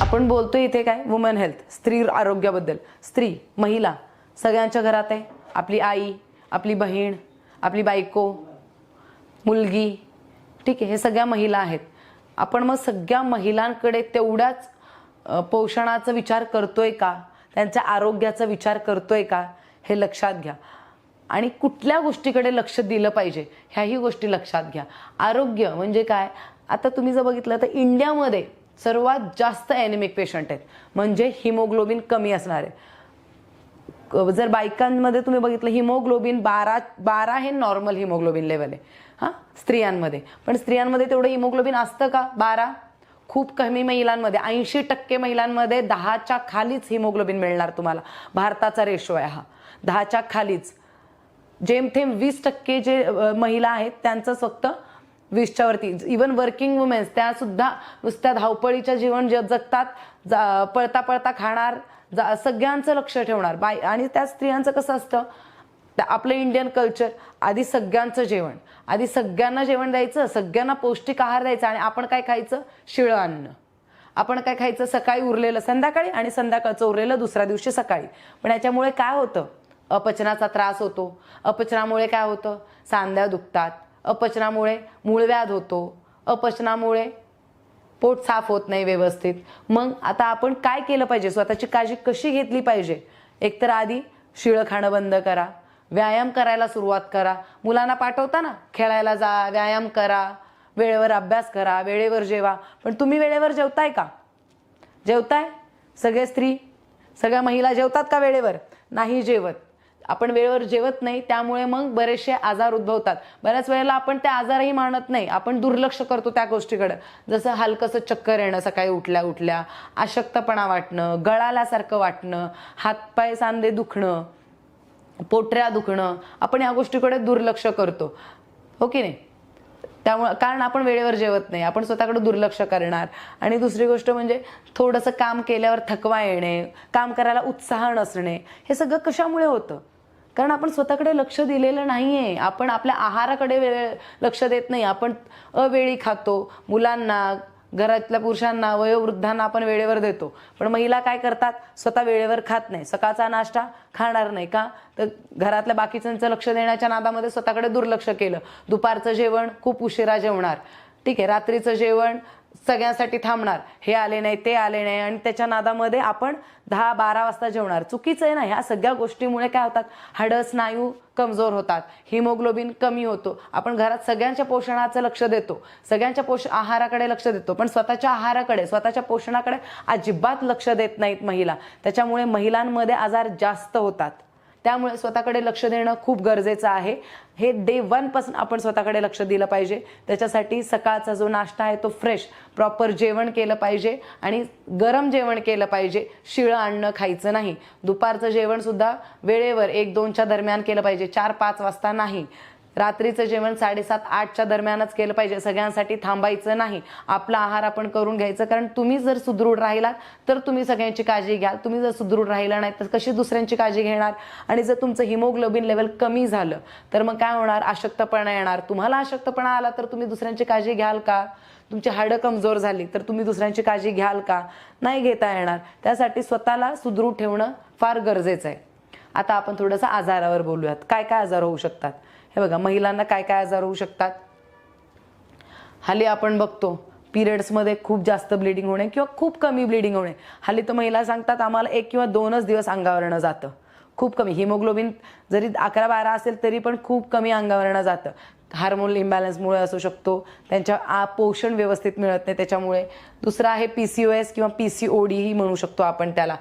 आपण बोलतोय इथे काय? वुमन हेल्थ स्त्री आरोग्याबद्दल. स्त्री महिला सगळ्यांच्या घरात आहे. आपली आई आपली बहीण आपली बायको मुलगी ठीक आहे हे सगळ्या महिला आहेत. आपण मग सगळ्या महिलांकडे तेवढ्याच पोषणाचा विचार करतोय का? त्यांच्या आरोग्याचा विचार करतोय का? हे लक्षात घ्या. आणि कुठल्या गोष्टीकडे लक्ष दिलं पाहिजे ह्याही गोष्टी लक्षात घ्या. आरोग्य म्हणजे काय? आता तुम्ही जर बघितलं तर इंडियामध्ये सर्वात जास्त ॲनिमिक पेशंट आहेत. म्हणजे हिमोग्लोबिन कमी असणारे. आहे जर बायकांमध्ये तुम्ही बघितलं हिमोग्लोबिन बारा बारा हे नॉर्मल हिमोग्लोबिन लेवल आहे. हां? स्त्रियांमध्ये. पण स्त्रियांमध्ये तेवढं हिमोग्लोबिन असतं का? बारा? खूप कमी महिलांमध्ये. ऐंशी टक्के महिलांमध्ये दहाच्या खालीच हिमोग्लोबिन मिळणार तुम्हाला. भारताचा रेशो आहे हा. दहाच्या खालीच. जेमथेम वीस टक्के जे महिला आहेत त्यांचं फक्त वीसच्या वरती इवन वर्किंग वुमेन्स त्या सुद्धा नुसत्या धावपळीच्या जीवन जग जगतात जा पळता पळता खाणार जा सगळ्यांचं लक्ष ठेवणार. बाय आणि त्या स्त्रियांचं कसं असतं? आपलं इंडियन कल्चर आधी सगळ्यांचं जेवण. आधी सगळ्यांना जेवण द्यायचं सगळ्यांना पौष्टिक आहार द्यायचा आणि आपण काय खायचं? शिळं अन्न आपण काय खायचं? सकाळी उरलेलं संध्याकाळी आणि संध्याकाळचं उरलेलं दुसऱ्या दिवशी सकाळी. पण याच्यामुळे काय होतं? अपचनाचा त्रास होतो. अपचनामुळे काय होतं? सांध्या दुखतात. अपचनामुळे मूळव्याध होतो. अपचनामुळे पोट साफ होत नाही व्यवस्थित. मग आता आपण काय केलं पाहिजे? स्वतःची काळजी कशी घेतली पाहिजे? एकतर आधी शिळं खाणं बंद करा. व्यायाम करायला सुरुवात करा. मुलांना पाठवता ना खेळायला जा व्यायाम करा. वेळेवर अभ्यास करा वेळेवर जेवा. पण तुम्ही वेळेवर जेवताय का? जेवताय? सगळे स्त्री सगळ्या महिला जेवतात का वेळेवर? नाही जेवत. आपण वेळेवर जेवत नाही त्यामुळे मग बरेचसे आजार उद्भवतात. बऱ्याच वेळेला आपण ते आजारही मानत नाही. आपण दुर्लक्ष करतो त्या गोष्टीकडे. जसं हलकंसं चक्कर येणं सकाळी उठल्या उठल्या अशक्तपणा वाटणं गळाल्यासारखं वाटणं हातपाय सांधे दुखणं पोटऱ्या दुखणं आपण या गोष्टीकडे दुर्लक्ष करतो. हो की नाही? त्यामुळं कारण आपण वेळेवर जेवत नाही. आपण स्वतःकडे दुर्लक्ष करणार. आणि दुसरी गोष्ट म्हणजे थोडंसं काम केल्यावर थकवा येणे काम करायला उत्साह नसणे हे सगळं कशामुळे होतं? कारण आपण स्वतःकडे लक्ष दिलेलं नाही आहे आपण आपल्या आहाराकडे वेळ लक्ष देत नाही. आपण अवेळी खातो. मुलांना घरातल्या पुरुषांना वयोवृद्धांना आपण वेळेवर देतो. पण महिला काय करतात? स्वतः वेळेवर खात नाही. सकाळचा नाश्ता खाणार नाही का? तर घरातल्या बाकीच्यांचं लक्ष देण्याच्या नादामध्ये स्वतःकडे दुर्लक्ष केलं. दुपारचं जेवण खूप उशिरा जेवणार. ठीक आहे रात्रीचं जेवण सगळ्यांसाठी थांबणार. हे आले नाही ते आले नाही आणि त्याच्या नादामध्ये आपण दहा बारा वाजता जेवणार. चुकीचं आहे ना ह्या सगळ्या गोष्टीमुळे काय होतात? हाडं स्नायू कमजोर होतात. हिमोग्लोबिन कमी होतो. आपण घरात सगळ्यांच्या पोषणाचं लक्ष देतो. सगळ्यांच्या पोष आहाराकडे लक्ष देतो. पण स्वतःच्या आहाराकडे स्वतःच्या पोषणाकडे अजिबात लक्ष देत नाहीत महिला. त्याच्यामुळे महिलांमध्ये आजार जास्त होतात. त्यामुळे स्वतःकडे लक्ष देणं खूप गरजेचं आहे. हे डे वनपासून आपण स्वतःकडे लक्ष दिलं पाहिजे. त्याच्यासाठी सकाळचा जो नाश्ता आहे तो फ्रेश प्रॉपर जेवण केलं पाहिजे आणि गरम जेवण केलं पाहिजे. शिळं अन्न खायचं नाही. दुपारचं जेवणसुद्धा वेळेवर एक दोनच्या दरम्यान केलं पाहिजे. चार पाच वाजता नाही. रात्रीचं जेवण साडेसात आठच्या दरम्यानच केलं पाहिजे. सगळ्यांसाठी थांबायचं नाही. आपला आहार आपण करून घ्यायचं. कारण तुम्ही जर सुदृढ राहिलात तर तुम्ही सगळ्यांची काळजी घ्याल. तुम्ही जर सुदृढ राहिला नाही तर कशी दुसऱ्यांची काळजी घेणार? आणि जर तुमचं हिमोग्लोबिन लेवल कमी झालं तर मग काय होणार? अशक्तपणा येणार. तुम्हाला अशक्तपणा आला तर तुम्ही दुसऱ्यांची काळजी घ्याल का? तुमची हाडं कमजोर झाली तर तुम्ही दुसऱ्यांची काळजी घ्याल का? नाही घेता येणार. त्यासाठी स्वतःला सुदृढ ठेवणं फार गरजेचं आहे. आता आपण थोडंसं आजारावर बोलूयात. काय काय आजार होऊ शकतात? हे बघा महिलांना काय काय आजार होऊ शकतात? हल्ली आपण बघतो पिरियड्समध्ये खूप जास्त ब्लिडिंग होणे किंवा खूप कमी ब्लिडिंग होणे. हल्ली तर महिला सांगतात आम्हाला एक किंवा दोनच दिवस अंगावरनं जातं. खूप कमी. हिमोग्लोबिन जरी अकरा बारा असेल तरी पण खूप कमी अंगावरनं जातं. हार्मोन इम्बॅलन्समुळे असू शकतो त्यांच्या आ पोषण व्यवस्थित मिळत नाही त्याच्यामुळे. दुसरं आहे पी सी ओ एस किंवा पी सी ओ डीही म्हणू शकतो आपण त्याला.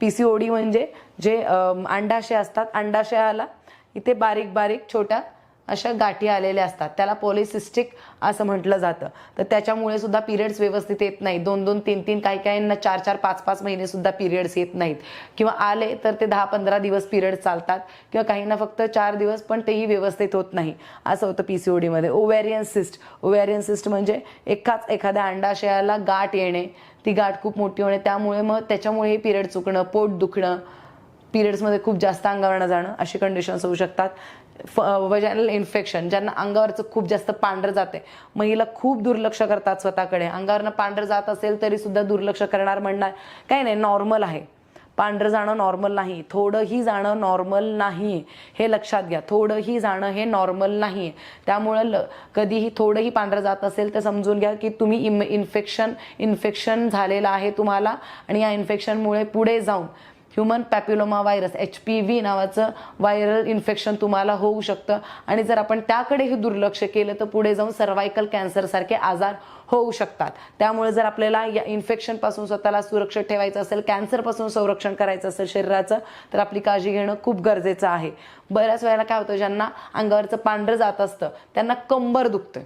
पी सी ओ डी म्हणजे जे अंडाशय असतात अंडाशयाला इथे बारीक बारीक छोट्या अशा गाठी आलेल्या असतात. त्याला पॉलिसिस्टिक असं म्हटलं जातं. तर त्याच्यामुळे सुद्धा पिरियड्स व्यवस्थित येत नाही दोन दोन तीन तीन काही काहींना चार चार पाच पाच महिने सुद्धा पिरियड्स येत नाहीत. किंवा आले तर ते दहा पंधरा दिवस पिरियड्स चालतात. किंवा काहींना फक्त चार दिवस पण तेही व्यवस्थित होत नाही. असं होतं पी सी ओ डीमध्ये ओवॅरियन सिस्ट ओव्हॅरियन सिस्ट म्हणजे एकाच एखाद्या अंडाशयाला गाठ येणे. ती गाठ खूप मोठी होणे. त्यामुळे मग त्याच्यामुळे हे पिरियड चुकणं पोट दुखणं पिरियड्समध्ये खूप जास्त अंगावरनं जाणं अशी कंडिशन्स होऊ शकतात. वजायनल इन्फेक्शन ज्यांना अंगावरचं खूप जास्त पांढरं जाते महिला खूप दुर्लक्ष करतात स्वतःकडे. अंगावरनं पांढरं जात असेल तरी सुद्धा दुर्लक्ष करणार म्हणणार. काही नाही नॉर्मल आहे. पांढरं जाणं नॉर्मल नाही. थोडंही जाणं नॉर्मल नाही. हे लक्षात घ्या. थोडंही जाणं हे नॉर्मल नाही. त्यामुळं ल कधीही थोडंही पांढरं जात असेल तर समजून घ्या की तुम्ही इम इन्फेक्शन इन्फेक्शन झालेलं आहे तुम्हाला आणि या इन्फेक्शनमुळे पुढे जाऊन human papilloma virus H P V नावाचं व्हायरल इन्फेक्शन तुम्हाला होऊ शकतं. आणि जर आपण त्याकडेही दुर्लक्ष केलं तर पुढे जाऊन सर्वायकल कॅन्सरसारखे आजार होऊ शकतात. त्यामुळे जर आपल्याला या इन्फेक्शनपासून स्वतःला सुरक्षित ठेवायचं असेल कॅन्सरपासून संरक्षण करायचं असेल शरीराचं तर आपली काळजी घेणं खूप गरजेचं आहे. बऱ्याच वेळेला काय होतं ज्यांना अंगावरचं पांढरं जात असतं त्यांना कंबर दुखतं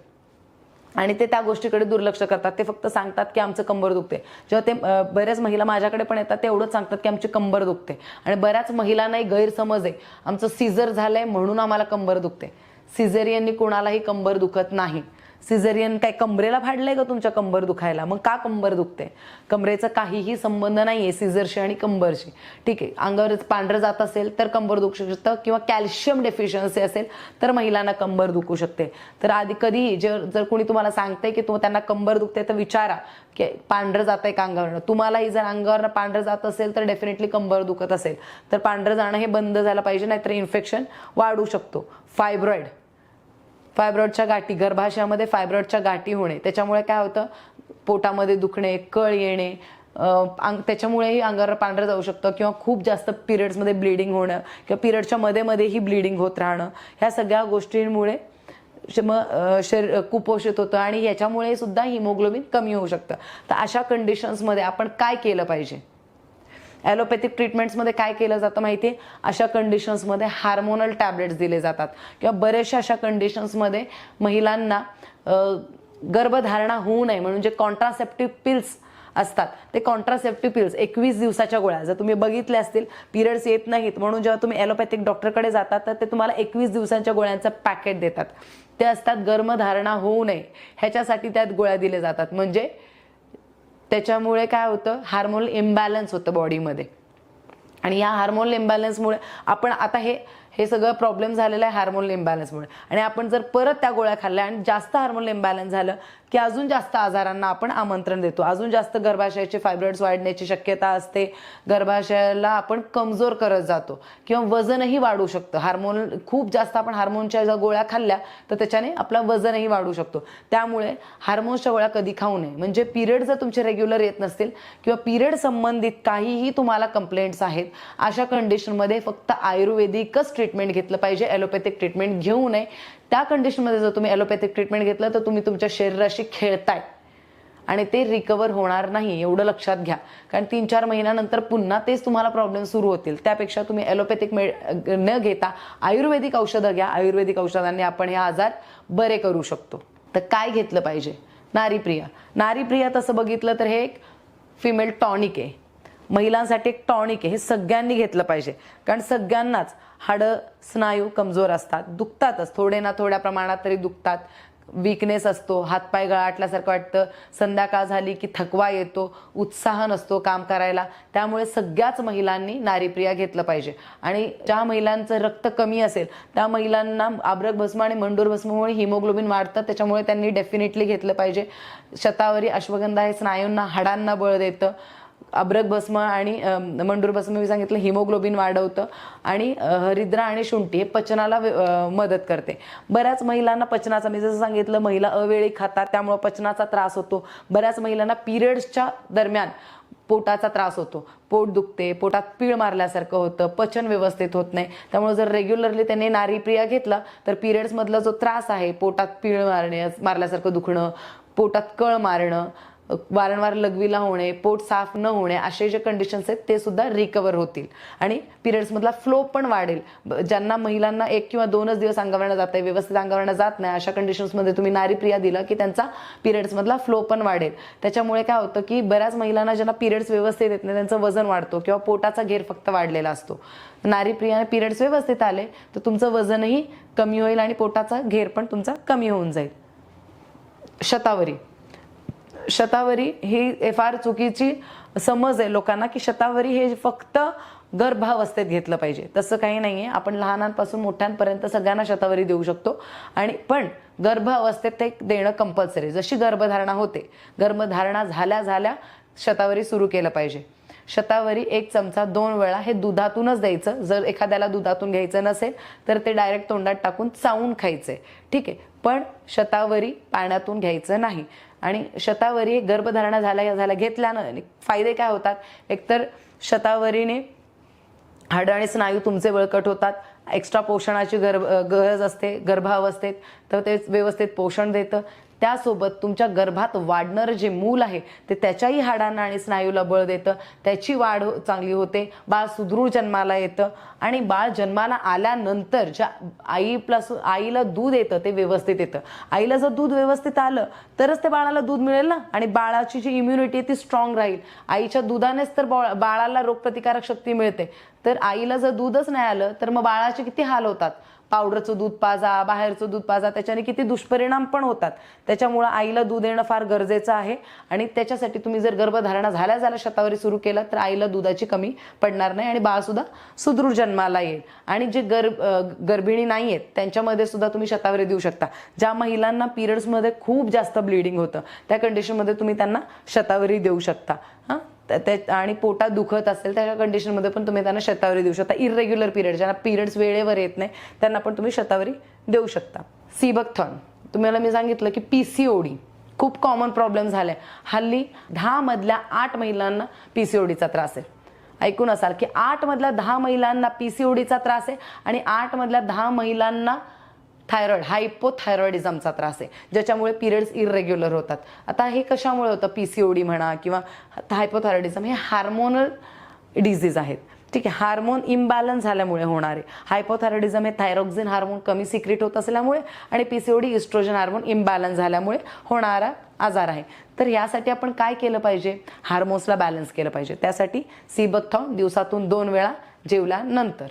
आणि ते त्या गोष्टीकडे दुर्लक्ष करतात. ते फक्त सांगतात की आमचं कंबर दुखते जेव्हा ते बऱ्याच महिला माझ्याकडे पण येतात ते एवढंच सांगतात की आमची कंबर दुखते आणि बऱ्याच महिलांनाही गैरसमज आहे. आमचं सीझर झालंय म्हणून आम्हाला कंबर दुखते सिझेरियननी कोणालाही कंबर दुखत नाही. सिझेरियन काय कंबरेला फाडलंय का तुमच्या कंबर दुखायला? मग का कंबर दुखते कमरेचा काहीही संबंध नाही आहे सिझरशी आणि कंबरशी. ठीक आहे अंगावर पांढरं जात असेल तर कंबर दुखू शकतं किंवा कॅल्शियम डेफिशियन्सी असेल तर महिलांना कंबर दुखू शकते. तर आधी कधीही जर जर कोणी तुम्हाला सांगते की तू त्यांना कंबर दुखते तर विचारा की पांढरं जात आहे का अंगावरनं? तुम्हालाही जर अंगावरनं पांढरं जात असेल तर डेफिनेटली कंबर दुखत असेल. तर पांढरं जाणं हे बंद झालं पाहिजे नाहीतर इन्फेक्शन वाढू शकतो. फायब्रॉइड. फायब्रॉइडच्या गाठी गर्भाशयामध्ये फायब्रॉइडच्या गाठी होणे. त्याच्यामुळे काय होतं? पोटामध्ये दुखणे कळ येणे अंग त्याच्यामुळेही अंगावर पांढरं जाऊ शकतं किंवा खूप जास्त पिरियड्समध्ये ब्लिडिंग होणं किंवा पिरियडच्या मध्ये मध्येही ब्लिडिंग होत राहणं. ह्या सगळ्या गोष्टींमुळे मग शरीर कुपोषित होतं आणि याच्यामुळे सुद्धा हिमोग्लोबिन कमी होऊ शकतं. तर अशा कंडिशन्समध्ये आपण काय केलं पाहिजे? ॲलोपॅथिक ट्रीटमेंट्समध्ये काय केलं जातं माहिती आहे अशा कंडिशन्समध्ये हार्मोनल टॅबलेट्स दिले जातात. किंवा बऱ्याचशा अशा कंडिशन्समध्ये महिलांना गर्भधारणा होऊ नये म्हणून जे कॉन्ट्रासेप्टिव्ह पिल्स असतात ते कॉन्ट्रासेप्टिव्ह पिल्स एकवीस दिवसाच्या गोळ्या. जर तुम्ही बघितले असतील पिरियड्स येत नाहीत. म्हणून जेव्हा तुम्ही ॲलोपॅथिक डॉक्टरकडे जातात तर ते तुम्हाला एकवीस दिवसांच्या गोळ्यांचं पॅकेट देतात. ते असतात गर्भधारणा होऊ नये. ह्याच्यासाठी त्यात गोळ्या दिल्या जातात. म्हणजे त्याच्यामुळे काय होतं? हार्मोनल इम्बॅलन्स होतं बॉडीमध्ये आणि या हार्मोनल इम्बॅलन्समुळे आपण आता हे हे सगळं प्रॉब्लेम झालेलं आहे हार्मोनल इम्बॅलन्समुळे आणि आपण जर परत त्या गोळ्या खाल्ल्या आणि जास्त हार्मोनल इम्बॅलन्स झालं की अजून जास्त आजारांना आपण आमंत्रण देतो. अजून जास्त गर्भाशयाचे फायब्रॉइड्स वाढण्याची शक्यता असते. गर्भाशयाला आपण कमजोर करत जातो. किंवा वजनही वाढू शकतं. हार्मोन खूप जास्त आपण हार्मोनच्या ज्या गोळ्या खाल्ल्या तर त्याच्याने आपला वजनही वाढू शकतो. त्यामुळे हार्मोन्सच्या गोळ्या कधी खाऊ नये. म्हणजे पिरियड जर तुमचे रेग्युलर येत नसतील किंवा पिरियड संबंधित काहीही तुम्हाला कंप्लेंट्स आहेत अशा कंडिशनमध्ये फक्त आयुर्वेदिकच ट्रीटमेंट घेतलं पाहिजे. ॲलोपॅथिक ट्रीटमेंट घेऊ नये. त्या कंडिशनमध्ये जर तुम्ही ॲलोपॅथिक ट्रीटमेंट घेतलं तर तुम्ही तुमच्या शरीराशी खेळताय. आणि ते रिकवर होणार नाही एवढं लक्षात घ्या. कारण तीन चार महिन्यानंतर पुन्हा तेच तुम्हाला प्रॉब्लेम सुरू होतील. त्यापेक्षा तुम्ही ॲलोपॅथिक मे न घेता आयुर्वेदिक औषधं घ्या. आयुर्वेदिक औषधांनी आपण हे आजार बरे करू शकतो. तर काय घेतलं पाहिजे? नारीप्रिया. नारीप्रिया तसं बघितलं तर हे एक फिमेल टॉनिक आहे. महिलांसाठी एक टॉनिक आहे हे सगळ्यांनी घेतलं पाहिजे. कारण सगळ्यांनाच हाडं स्नायू कमजोर असतात दुखतातच थोडे ना थोड्या प्रमाणात तरी दुखतात. विकनेस असतो हातपाय गळाटल्यासारखं वाटतं संध्याकाळ झाली की थकवा येतो उत्साह नसतो काम करायला. त्यामुळे सगळ्याच महिलांनी नारीप्रिया घेतलं पाहिजे. आणि ज्या महिलांचं रक्त कमी असेल त्या महिलांना आब्रक भस्म आणि मंडूर भस्मामुळे हिमोग्लोबिन वाढतं त्याच्यामुळे त्यांनी डेफिनेटली घेतलं पाहिजे. शतावरी अश्वगंधा हे स्नायूंना हाडांना बळ देतं. अब्रक भस्म आणि मंडूर भस्म मी सांगितलं हिमोग्लोबिन वाढवतं आणि हरिद्रा आणि शुंठी हे पचनाला मदत करते. बऱ्याच महिलांना पचनाचा मी जसं सांगितलं महिला अवेळी खातात त्यामुळं पचनाचा त्रास होतो. बऱ्याच महिलांना पिरियड्सच्या दरम्यान पोटाचा त्रास होतो. पोट दुखते पोटात पीळ मारल्यासारखं होतं पचन व्यवस्थित होत नाही. त्यामुळे जर रेग्युलरली त्यांनी नारीप्रिया घेतला तर पिरियड्समधला जो त्रास आहे पोटात पीळ मारणे मारल्यासारखं दुखणं पोटात कळ मारणं वारंवार लघवीला होणे पोट साफ न होणे असे जे कंडिशन्स आहेत ते सुद्धा रिकवर होतील. आणि पिरियड्समधला फ्लो पण वाढेल. ब- ज्यांना महिलांना एक किंवा दोनच दिवस अंगावरनं जात आहे व्यवस्थित अंगावरनं जात नाही अशा कंडिशन्समध्ये तुम्ही नारीप्रिया दिलं की त्यांचा पिरियड्समधला फ्लो पण वाढेल. त्याच्यामुळे काय होतं की बऱ्याच महिलांना ज्यांना पिरियड्स व्यवस्थित येत नाही त्यांचं वजन वाढतो किंवा पोटाचा घेर फक्त वाढलेला असतो. नारीप्रियाने पिरियड्स व्यवस्थित आले तर तुमचं वजनही कमी होईल आणि पोटाचा घेर पण तुमचा कमी होऊन जाईल. शतावरी. शतावरी ही फार चुकीची समज आहे लोकांना की शतावरी हे फक्त गर्भावस्थेत घेतलं पाहिजे. तसं काही नाही आहे आपण लहानांपासून मोठ्यांपर्यंत सगळ्यांना शतावरी देऊ शकतो. आणि पण गर्भावस्थेत ते देणं कंपल्सरी जशी गर्भधारणा होते गर्भधारणा झाल्या झाल्या शतावरी सुरू केलं पाहिजे. शतावरी एक चमचा दोन वेळा हे दुधातूनच द्यायचं. जर एखाद्याला दुधातून घ्यायचं नसेल तर ते डायरेक्ट तोंडात टाकून चावून खायचंय ठीक आहे? पण शतावरी पाण्यातून घ्यायचं नाही. आणि शतावरी गर्भधारणा झाल्या झाल्या घेतल्यानं फायदे काय होतात? एकतर शतावरीने हाडं आणि स्नायू तुमचे बळकट होतात. एक्स्ट्रा पोषणाची गर्भ गरज असते गर्भावस्थेत. तर ते व्यवस्थित पोषण देतं. त्यासोबत तुमच्या गर्भात वाढणारं जे मूल आहे ते त्याच्याही हाडांना आणि स्नायूला बळ देतं. त्याची वाढ हो- चांगली होते. बाळ सुदृढ जन्माला येतं. आणि बाळ जन्माला आल्यानंतर ज्या आई प्लस आईला दूध येतं ते व्यवस्थित येतं. आईला जर दूध व्यवस्थित आलं तरच ते बाळाला दूध मिळेल ना? आणि बाळाची जी इम्युनिटी आहे ती स्ट्रॉंग राहील. आईच्या दुधानेच तर बाळाला रोगप्रतिकारक शक्ती मिळते. तर आईला जर दूधच नाही आलं तर मग बाळाचे किती हाल होतात? पावडरचं दूध पाजा बाहेरचं दूध पाजा त्याच्याने किती दुष्परिणाम पण होतात. त्याच्यामुळं आईला दूध येणं फार गरजेचं आहे. आणि त्याच्यासाठी तुम्ही जर गर्भधारणा झाल्या झाल्या शतावरी सुरू केलं तर आईला दुधाची कमी पडणार नाही आणि बाळसुद्धा सुदृढ जन्माला येईल. आणि जे गर्भ गर्भिणी नाही आहेत त्यांच्यामध्ये सुद्धा तुम्ही शतावरी देऊ शकता. ज्या महिलांना पिरियड्समध्ये खूप जास्त ब्लिडिंग होतं त्या कंडिशनमध्ये तुम्ही त्यांना शतावरी देऊ शकता. हां? ते आणि पोटात दुखत असेल त्या कंडिशनमध्ये पण तुम्ही त्यांना शतावरी देऊ शकता. इरेग्युलर पिरियड ज्यांना पिरियड्स वेळेवर येत नाही त्यांना पण तुम्ही शतावरी देऊ शकता. सीबक थॉन तुम्हाला मी सांगितलं की पी सी ओडी खूप कॉमन प्रॉब्लेम झालाय. हल्ली दहा मधल्या आठ महिलांना पी सी ओडीचा त्रास आहे. ऐकून असाल की आठमधल्या दहा महिलांना पी सी ओडीचा त्रास आहे आणि आठमधल्या दहा महिलांना थायरॉइड हायपोथायरॉइडिझमचा त्रास आहे ज्याच्यामुळे पिरियड्स इरेग्युलर होतात. आता हे कशामुळे होतं? पी सी ओडी म्हणा किंवा हायपोथायरॉइडिझम हे हार्मोनल डिझीज आहेत. ठीक आहे हार्मोन इम्बॅलन्स झाल्यामुळे होणारे हायपोथायरॉइडिझम हे थायरॉक्झिन हार्मोन कमी सिक्रेट होत असल्यामुळे आणि पीसीओडी इस्ट्रोजन हार्मोन इम्बॅलन्स झाल्यामुळे होणारा आजार आहे. तर यासाठी आपण काय केलं पाहिजे? हार्मोन्सला बॅलन्स केलं पाहिजे. त्यासाठी सीबथॉन दिवसातून दोन वेळा जेवल्यानंतर.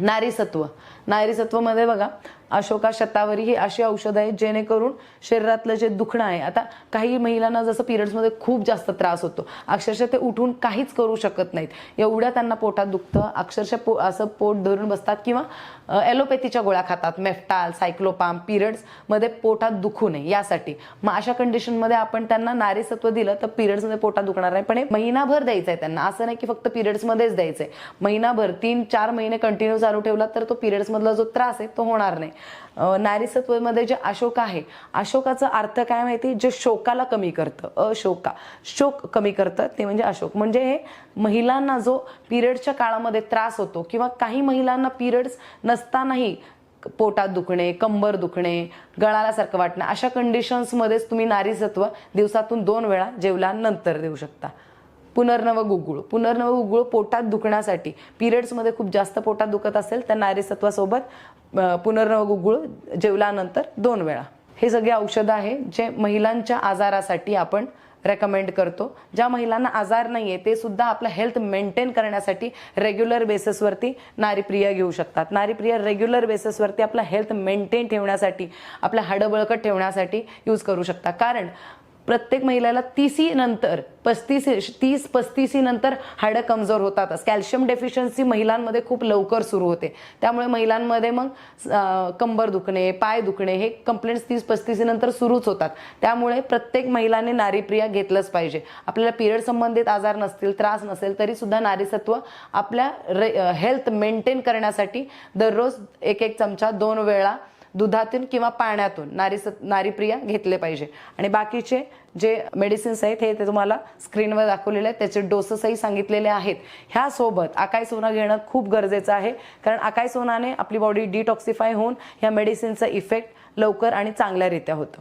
नारीसत्व. नारीसत्वमध्ये बघा अशोका शतावरी ही अशी औषधं आहेत जेणेकरून शरीरातलं जे दुखणं आहे आता काही महिलांना जसं पिरियड्समध्ये खूप जास्त त्रास होतो अक्षरशः ते उठून काहीच करू शकत नाहीत. एवढ्या त्यांना पोटात दुखतं अक्षरशः पो असं पोट धरून बसतात किंवा ॲलोपॅथीच्या गोळ्या खातात मेफ्टाल सायक्लोपाम पिरियड्समध्ये पोटात दुखू नये यासाठी. मग अशा कंडिशनमध्ये आपण त्यांना नारीसत्व दिलं तर पिरियड्समध्ये पोटात दुखणार नाही. पण हे महिनाभर द्यायचं आहे त्यांना. असं नाही की फक्त पिरियड्समध्येच द्यायचं आहे महिनाभर तीन चार महिने कंटिन्यू चालू ठेवला तर तो पिरियड्समधला जो त्रास आहे तो होणार नाही. नारीसत्वमध्ये जे अशोक आहे अशोकाचा अर्थ काय माहिती? जे शोकाला कमी करतं. अशोका शोक. कमी करतं ते म्हणजे अशोक. म्हणजे हे महिलांना जो पिरियडच्या काळामध्ये त्रास होतो किंवा काही महिलांना पिरियड्स नसतानाही पोटात दुखणे कंबर दुखणे गळालासारखं वाटणं अशा कंडिशन्समध्येच तुम्ही नारीसत्व दिवसातून दोन वेळा जेवल्यानंतर देऊ शकता. पुनर्नव गुगुळ. पुनर्नव गुगुळ पोटात दुखण्यासाठी. पिरियड्समध्ये खूप जास्त पोटात दुखत असेल तर नारीसत्वासोबत पुनर्नव गुगुळ जेवल्यानंतर दोन वेळा. हे सगळे औषधं आहे जे महिलांच्या आजारासाठी आपण रेकमेंड करतो. ज्या महिलांना आजार नाही आहे ते सुद्धा आपलं हेल्थ मेंटेन करण्यासाठी रेग्युलर बेसिसवरती नारीप्रिया घेऊ शकतात. नारीप्रिया रेग्युलर बेसिसवरती आपलं हेल्थ मेंटेन ठेवण्यासाठी आपलं हाडं बळकट ठेवण्यासाठी यूज करू शकता. कारण प्रत्येक महिलेला तीसी नंतर पस्तीस तीस पस्तीसी नंतर हाडं कमजोर होतातच कॅल्शियम डेफिशियन्सी महिलांमध्ये खूप लवकर सुरू होते. त्यामुळे महिलांमध्ये मग कंबर दुखणे पाय दुखणे हे कंप्लेंट्स तीस पस्तीसी नंतर सुरूच होतात. त्यामुळे प्रत्येक महिलाने नारीप्रिया घेतलंच पाहिजे. आपल्याला पिरियड संबंधित आजार नसतील त्रास नसेल तरी सुद्धा नारीसत्व आपल्या हेल्थ मेंटेन करण्यासाठी दररोज एक एक चमचा दोन वेळा दुधातून किंवा पाण्यातून नारी नारीप्रिया घेतले पाहिजे. आणि बाकीचे जे मेडिसिन्स आहेत हे ते तुम्हाला स्क्रीनवर दाखवलेले आहेत. त्याचे डोसेसही सांगितलेले आहेत. ह्यासोबत आकाय सोना घेणं खूप गरजेचं आहे. कारण आकाय सोनाने आपली बॉडी डिटॉक्सिफाय होऊन ह्या मेडिसिनचा इफेक्ट लवकर आणि चांगल्यारित्या होतं.